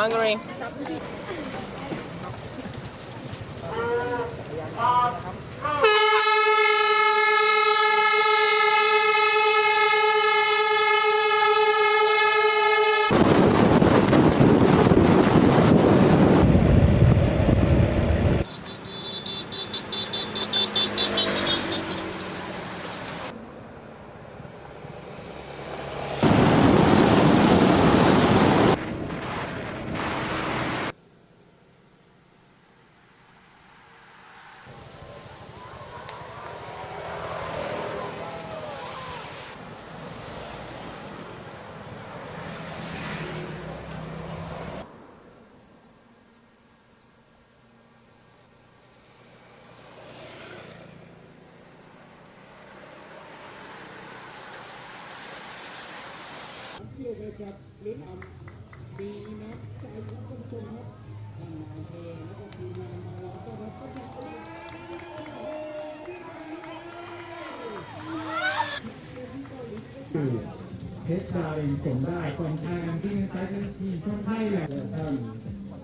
hungry. It's in Hungary. เทสดาวเองส่งได้ก่อนทางที่ใช้ทีมช่องไทยแหละท่าน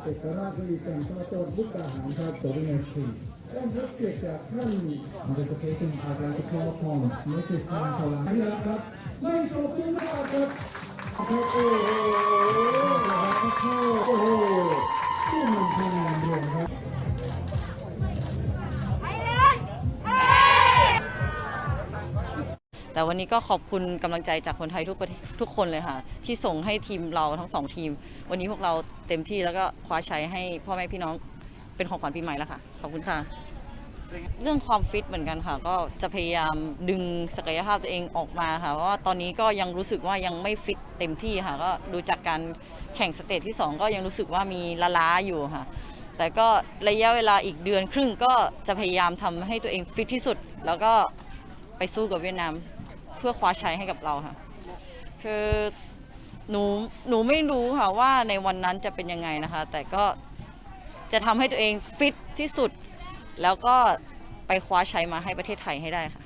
เอกราชบริการต่อจอดบุกอาหารครับตัวเองทีต้อนรับเกียรติจากท่าน Notification อาจารย์ข้อความไม่ใช่ทางพลังนี่นะครับไม่ขอบคุณมากครับ โอ้โหโอ้โหที่มันทำงานเดียวครับแต่วันนี้ก็ขอบคุณกำลังใจจากคนไทยทุกประเทศทุกคนเลยค่ะ ที่ส่งให้ทีมเราทั้งสองทีม วันนี้พวกเราเต็มที่แล้วก็คว้าชัยให้พ่อแม่พี่น้องเป็นของขวัญปีใหม่แล้วค่ะ ขอบคุณค่ะ เรื่องความฟิตเหมือนกันค่ะ ก็จะพยายามดึงศักยภาพตัวเองออกมาค่ะเพราะว่าตอนนี้ก็ยังรู้สึกว่ายังไม่ฟิตเต็มที่ค่ะ ก็ดูจากการแข่งสเตจที่ 2 ก็ยังรู้สึกว่ามีละล้าอยู่ค่ะ แต่ก็ระยะเวลาอีกเดือนครึ่งก็จะพยายามทำให้ตัวเองฟิตที่สุด แล้วก็ไปสู้กับเวียดนามเพื่อคว้าชัยให้กับเราค่ะ คือหนูหนูไม่รู้ค่ะว่าในวันนั้นจะเป็นยังไงนะคะ แต่ก็จะทำให้ตัวเองฟิตที่สุด แล้วก็ไปคว้าชัยมาให้ประเทศไทยให้ได้ค่ะ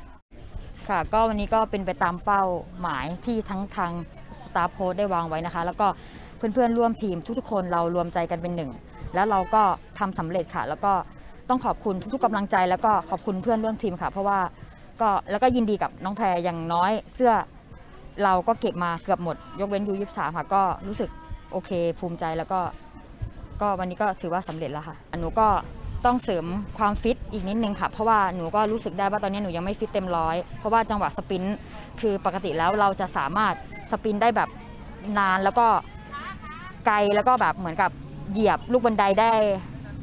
ค่ะ ก็วันนี้ก็เป็นไปตามเป้าหมายที่ทั้งทางสตาฟโค้ดได้วางไว้นะคะ แล้วก็เพื่อนๆร่วมทีมทุกๆคนเรารวมใจกันเป็นหนึ่ง แล้วเราก็ทำสำเร็จค่ะ แล้วก็ต้องขอบคุณทุกๆกำลังใจ แล้วก็ขอบคุณเพื่อนร่วมทีมค่ะ เพราะว่าก็แล้วก็ยินดีกับน้องแพรอย่างน้อยเสื้อเราก็เก็บมาเกือบหมด ยกเว้นยูยี่สามค่ะ ก็รู้สึกโอเคภูมิใจแล้วก็ ก็วันนี้ก็ถือว่าสำเร็จแล้วค่ะหนูก็ ต้องเสริมความฟิตอีกนิดนึงค่ะ เพราะว่าหนูก็รู้สึกได้ว่าตอนนี้หนูยังไม่ฟิตเต็มร้อยเพราะว่าจังหวะสปรินต์คือปกติแล้วเราจะสามารถสปรินต์ได้แบบนานแล้วก็ไกลแล้วก็แบบเหมือนกับเหยียบลูกบันไดได้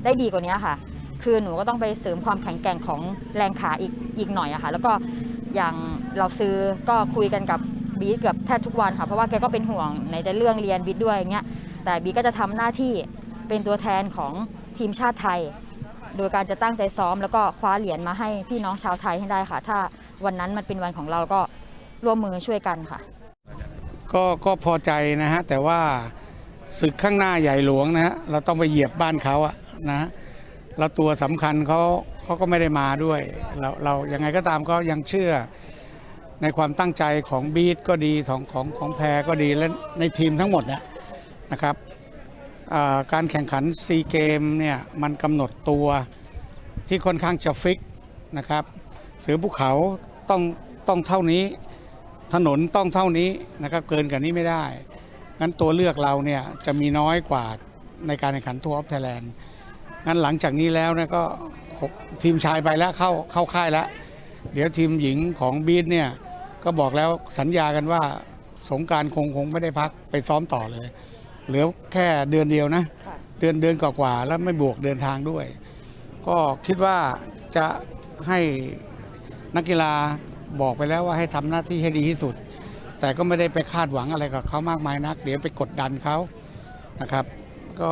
ได้ดีกว่านี้ค่ะ คือหนูก็ต้องไปเสริมความแข็งแกร่งของแรงขาอีกอีกหน่อยอะค่ะ แล้วก็อย่างเราซื้อก็คุยกันกับบีทเกือบแทบทุกวันค่ะ เพราะว่าแกก็เป็นห่วงในจะเรื่องเรียนบีทด้วยอย่างเงี้ย แต่บีก็จะทำหน้าที่เป็นตัวแทนของทีมชาติไทย โดยการจะตั้งใจซ้อมแล้วก็คว้าเหรียญมาให้พี่น้องชาวไทยให้ได้ค่ะ ถ้าวันนั้นมันเป็นวันของเราก็ร่วมมือช่วยกันค่ะ ก็ก็พอใจนะฮะแต่ว่าศึกข้างหน้าใหญ่หลวงนะฮะเราต้องไปเหยียบบ้านเขาอะนะเราตัวสำคัญเขาเขาก็ไม่ได้มาด้วย เราเรายังไงก็ตามก็ยังเชื่อในความตั้งใจของบีทก็ดีของของของแพรก็ดีและในทีมทั้งหมดเนี่ยนะครับ การแข่งขันซีเกมเนี่ยมันกำหนดตัวที่ค่อนข้างจะฟิกนะครับ เสือภูเขาต้องต้องเท่านี้ถนนต้องเท่านี้นะครับเกินกว่านี้ไม่ได้ งั้นตัวเลือกเราเนี่ยจะมีน้อยกว่าในการแข่งขันทัวร์ออฟไทยแลนด์งั้นหลังจากนี้แล้วนี่ยก็ทีมชายไปแล้วเข้าเข้าค่ายแล้ว เดี๋ยวทีมหญิงของบีทเนี่ยก็บอกแล้วสัญญากันว่าสงการคงคงไม่ได้พักไปซ้อมต่อเลย เหลือแค่เดือนเดียวนะ เดือนเดือนกว่าๆแล้วไม่บวกเดินทางด้วย ก็คิดว่าจะให้นักกีฬาบอกไปแล้วว่าให้ทำหน้าที่ให้ดีที่สุด แต่ก็ไม่ได้ไปคาดหวังอะไรกับเขามากมายนัก เดี๋ยวไปกดดันเขานะครับ ก็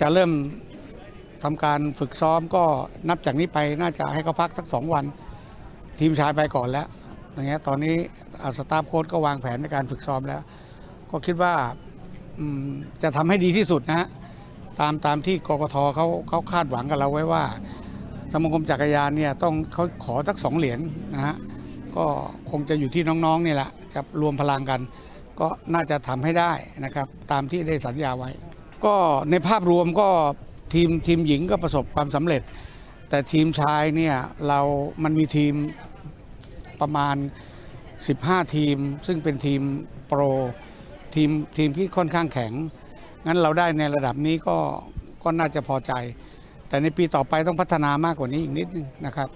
จะเริ่มทำการฝึกซ้อมก็นับจากนี้ไปน่าจะให้เขาพักสักสองวัน ทีมชายไปก่อนแล้วอย่างเงี้ยตอนนี้สตาฟโค้ชก็วางแผนในการฝึกซ้อมแล้ว ก็คิดว่าจะทำให้ดีที่สุดนะฮะตามตามที่กกทเขาเขาคาดหวังกับเราไว้ว่า สมาคมจักรยานเนี่ยต้องเขาขอสักสองเหรียญนะฮะก็คงจะอยู่ที่น้องๆนี่แหละจะรวมพลังกัน ก็น่าจะทำให้ได้นะครับ ตามที่ได้สัญญาไว้ ก็ในภาพรวมก็ทีมทีมหญิงก็ประสบความสำเร็จ แต่ทีมชายเนี่ยเรามันมีทีมประมาณ 15 ทีม ซึ่งเป็นทีมโปร ทีมทีมที่ค่อนข้างแข็ง งั้นเราได้ในระดับนี้ก็ก็น่าจะพอใจ แต่ในปีต่อไปต้องพัฒนามากกว่านี้อีกนิดนึงนะครับ